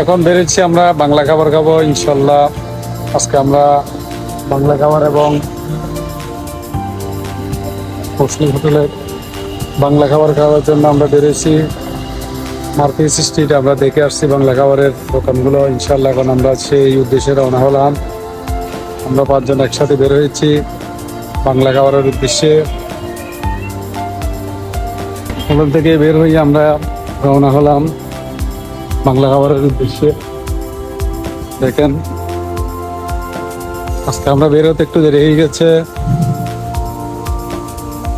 এখন বেরোচ্ছি আমরা বাংলা খাবার খাব, ইনশাল্লাহ। আজকে আমরা বাংলা খাবার এবং মুসলিম হোটেলে বাংলা খাবার খাওয়ার জন্য আমরা বেরিয়েছি। মার্কেট স্ট্রিট আমরা দেখে আসছি বাংলা খাবারের দোকানগুলো। ইনশাল্লাহ এখন আমরা সেই উদ্দেশ্যে রওনা হলাম। আমরা পাঁচজন একসাথে বের হয়েছি বাংলা খাবারের উদ্দেশ্যে। ওখান থেকে বের হয়ে আমরা রওনা হলাম। বাংলা খাবারের উদ্দেশ্যে। দেখেন আজকে আমরা বেরোতে একটু দেরি হয়ে গেছে।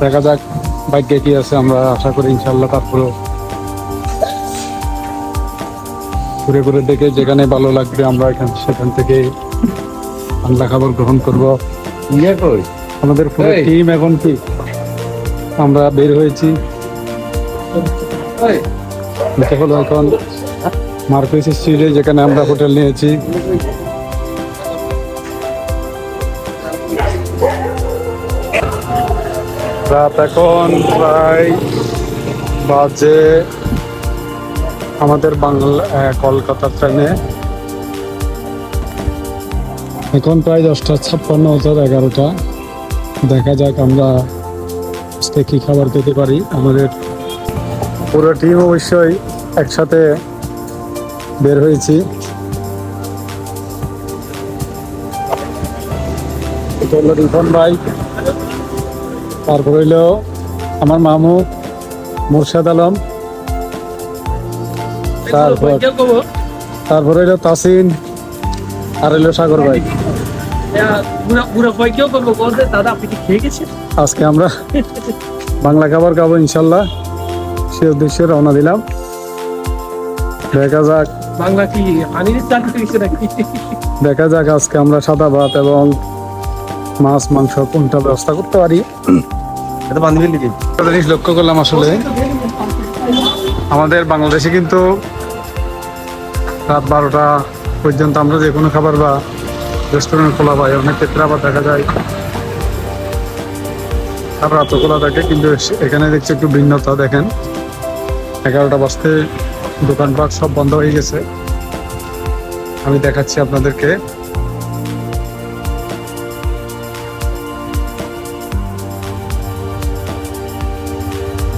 দেখা যাক ভাগ্যে কি আছে আমরা আশা করি ইনশাল্লাহ তারপরে ঘুরে ঘুরে দেখে যেখানে ভালো লাগবে আমরা এখান সেখান থেকে বাংলা খাবার গ্রহণ করব। ইয়ে আমাদের পুরো টিম এখন কি? আমরা বের হয়েছি। এটা হলো এখন। মার্কুইস স্ট্রিটে যেখানে আমরা হোটেল নিয়েছি। রাত এখন প্রায় বাজে আমাদের বাংলা আহ, কলকাতা ট্রেনে। এখন প্রায় দশটা ছাপ্পান্ন হাজার এগারোটা। দেখা যাক আমরা কি খাবার পেতে পারি। আমাদের পুরো টিম অবশ্যই একসাথে বের হয়েছি। এটা হলো রিফন ভাই। তারপর হইল আমার মামু, মুর্শাদ আলম। তারপর তারপর হইল তাসিন আর হইল সাগর ভাই। আজকে আমরা বাংলা খাবার খাব ইনশাল্লাহ। সে উদ্দেশ্যে রওনা দিলাম। দেখা যাক। বাংলা কি দেখা যাক আজকে আমরা সাদা ভাত এবং মাছ মাংস কোনটা ব্যবস্থা করতে পারি। এটা বান্ধবী লিখি একটা জিনিস লক্ষ্য করলাম আসলে আমাদের বাংলাদেশে কিন্তু রাত বারোটা পর্যন্ত আমরা যে কোনো খাবার বা রেস্টুরেন্ট খোলা পাই অনেক ক্ষেত্রে আবার দেখা যায়। আর রাতও খোলা থাকে কিন্তু এখানে দেখছি একটু ভিন্নতা দেখেন। এগারোটা বাজতে দোকানপাট সব বন্ধ হয়ে গেছে। আমি দেখাচ্ছি আপনাদেরকে।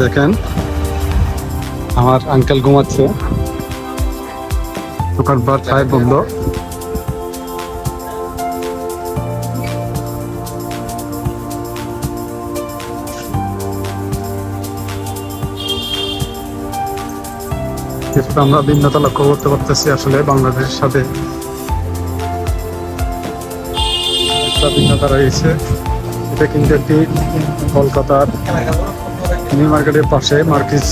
দেখেন, আমার আঙ্কেল ঘুমাচ্ছে। দোকানপাট সাহেব বন্ধ। কিন্তু আমরা ভিন্নতা লক্ষ্য করতে পারতেছি আসলে বাংলাদেশের সাথে। ভিন্নতা রয়েছে। এটা কিন্তু একটি কলকাতার নিউ মার্কেটের পাশে মার্কিস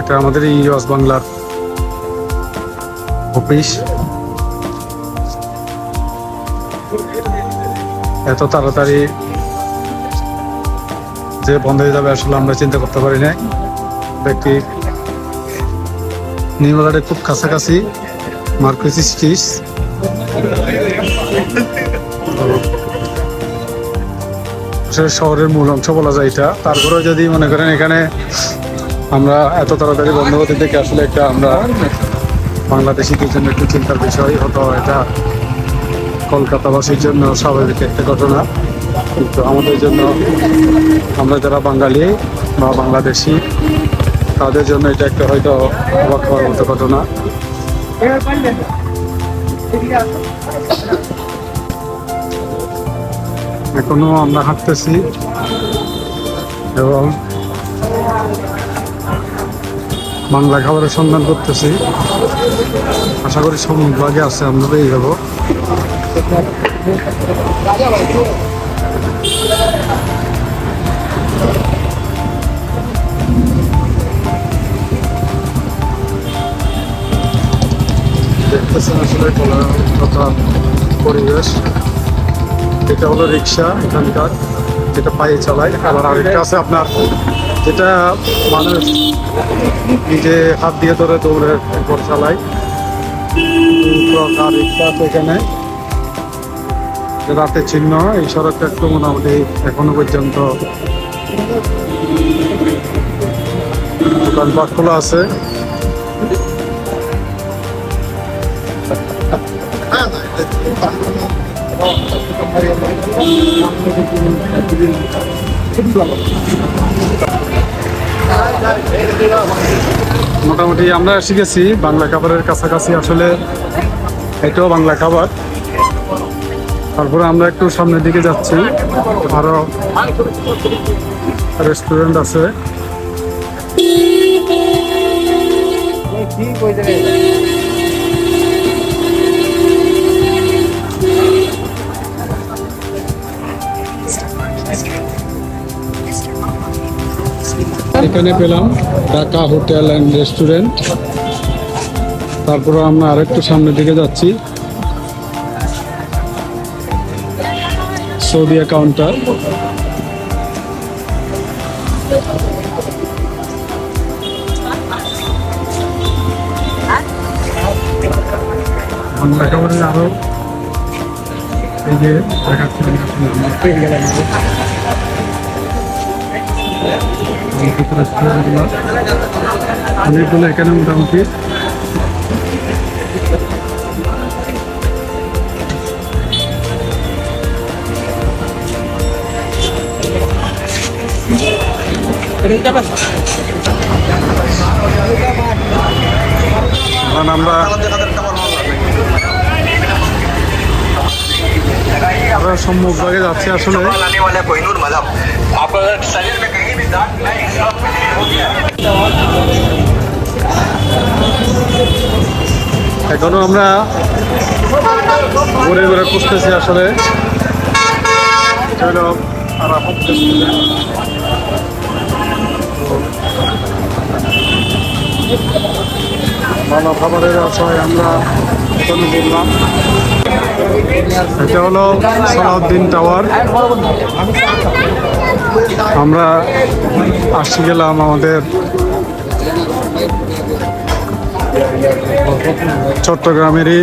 এটা আমাদের ইউএস বাংলার অফিস। এত তাড়াতাড়ি যে বন্ধ হয়ে যাবে আসলে আমরা চিন্তা করতে পারি না একটি নিউ খুব কাছাকাছি মার্কুইস আসলে শহরের মূল অংশ বলা যায় এটা। তারপরেও যদি মনে করেন এখানে আমরা এত তাড়াতাড়ি বন্ধ হতে দেখে আসলে একটা আমরা বাংলাদেশিদের জন্য একটু চিন্তার বিষয় হতো এটা। কলকাতাবাসীর জন্য স্বাভাবিক একটা ঘটনা। কিন্তু আমাদের জন্য আমরা যারা বাঙালি বা বাংলাদেশি, তাদের জন্য এটা একটা হয়তো অবাক হওয়ার মতো ঘটনা। এখনও আমরা হাঁটতেছি এবং বাংলা খাবারের সন্ধান করতেছি। আশা করি সমুদ্রে আছে, আমরা পেয়ে যাব। দেখতেছেন আসলে কলকাতা পরিবেশ। এটা হলো রিক্সা, এখানকার। যেটা পায়ে চালায়। আবার আরেকটা আছে আপনার, যেটা মানুষ নিজে হাত দিয়ে ধরে উপর চালায়। রিক্সা আছে এখানে। রাতের চিহ্ন এই সড়কটা একটু মোটামুটি এখনও পর্যন্ত দোকানপাট খোলা আছে। মোটামুটি আমরা এসে গেছি, বাংলা খাবারের কাছাকাছি আসলে এটাও বাংলা খাবার। তারপরে আমরা একটু সামনের দিকে যাচ্ছি। আরও রেস্টুরেন্ট আছে। এখানে পেলাম ঢাকা হোটেল অ্যান্ড রেস্টুরেন্ট। তারপরে আমরা আরেকটু সামনের দিকে যাচ্ছি। সৌদিয়া কাউন্টার আরও এই যে দেখাচ্ছিলাম এখানে মোটামুটি এখন আমরা আমরা সম্মুখভাগে যাচ্ছি আসলে। এখনও আমরা ঘুরে ঘুরে খুঁজতেছি আসলে। চলো আর ভালো খাবারের আশায় আমরা এখানে বললাম এটা হলো সালাউদ্দিন টাওয়ার। আমরা আসছি গেলাম আমাদের চট্টগ্রামেরই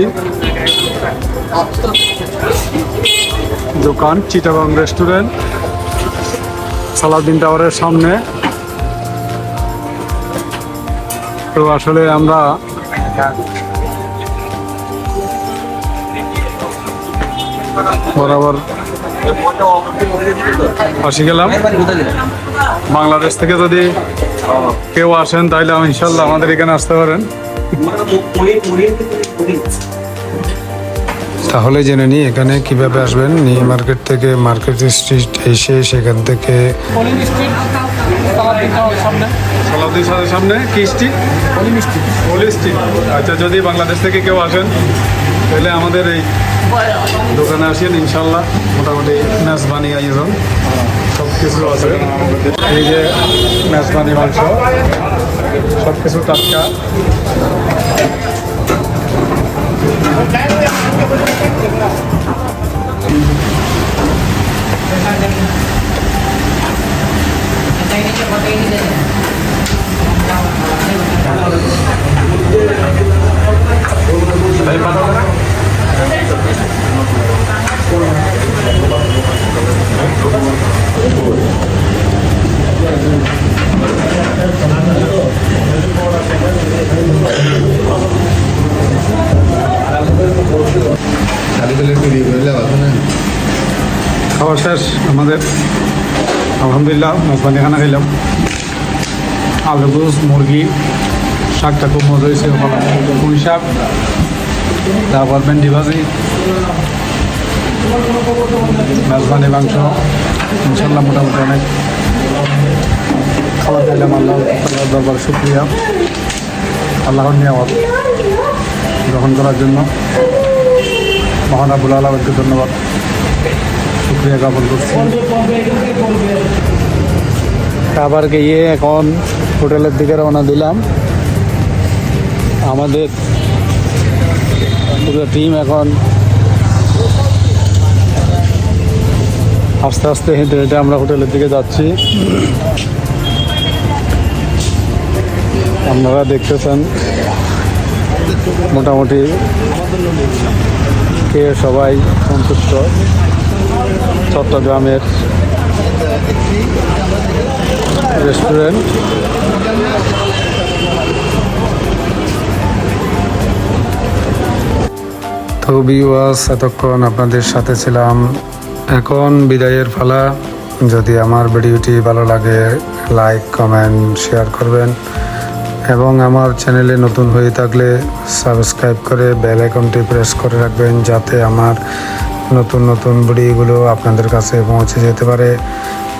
দোকান, চিটাগং রেস্টুরেন্ট, সালাউদ্দিন টাওয়ারের সামনে। তো আসলে আমরা বরাবর আসি গেলাম। বাংলাদেশ থেকে যদি কেউ আসেন, তাহলে ইনশাল্লাহ আমাদের এখানে আসতে পারেন। তাহলে জেনে নিই এখানে কীভাবে আসবেন? নিউ মার্কেট থেকে মার্কেট স্ট্রিট এসে সেখান থেকে সালাউদ্দিন সাহের সামনে। কি স্ট্রিট? স্ট্রিট। হোলি স্ট্রিট। আচ্ছা যদি বাংলাদেশ থেকে কেউ আসেন তাহলে আমাদের এই দোকানে আসেন ইনশাল্লাহ মোটামুটি মেজবানি আয়োজন সব কিছু আছে। এই যে মেজবানি মাংস সব কিছু টাটকা। Baik, Pak আলহামদুলিল্লাহ মেজবানি খানা খাইলাম। আলু গোস মুরগি শাকটা খুব মজা হয়েছে পুঁই শাক, তারপর ভেন্ডি ভাজি, মেজবানি মাংস। ইনশাল্লাহ মোটামুটি অনেক খাবার খাইলাম আল্লাহ দরবার শুক্রিয়া। আল্লাহর নিয়ামত গ্রহণ করার জন্য। মহান আবুল আলমকে ধন্যবাদ। শুক্রিয়া জ্ঞাপন করছি। খাবার গিয়ে এখন হোটেলের দিকে রওনা দিলাম। আমাদের পুরো টিম এখন আস্তে আস্তে হেঁটে হেঁটে আমরা হোটেলের দিকে যাচ্ছি। আপনারা দেখতেছেন মোটামুটি খেয়ে সবাই সন্তুষ্ট। চট্টগ্রামের রেস্টুরেন্ট তো বিওয়াস এতক্ষণ আপনাদের সাথে ছিলাম। এখন বিদায়ের ফালা যদি আমার ভিডিওটি ভালো লাগে লাইক কমেন্ট শেয়ার করবেন। এবং আমার চ্যানেলে নতুন হয়ে থাকলে সাবস্ক্রাইব করে বেল আইকনটি প্রেস করে রাখবেন, যাতে আমার নতুন নতুন ভিডিওগুলো আপনাদের কাছে পৌঁছে যেতে পারে।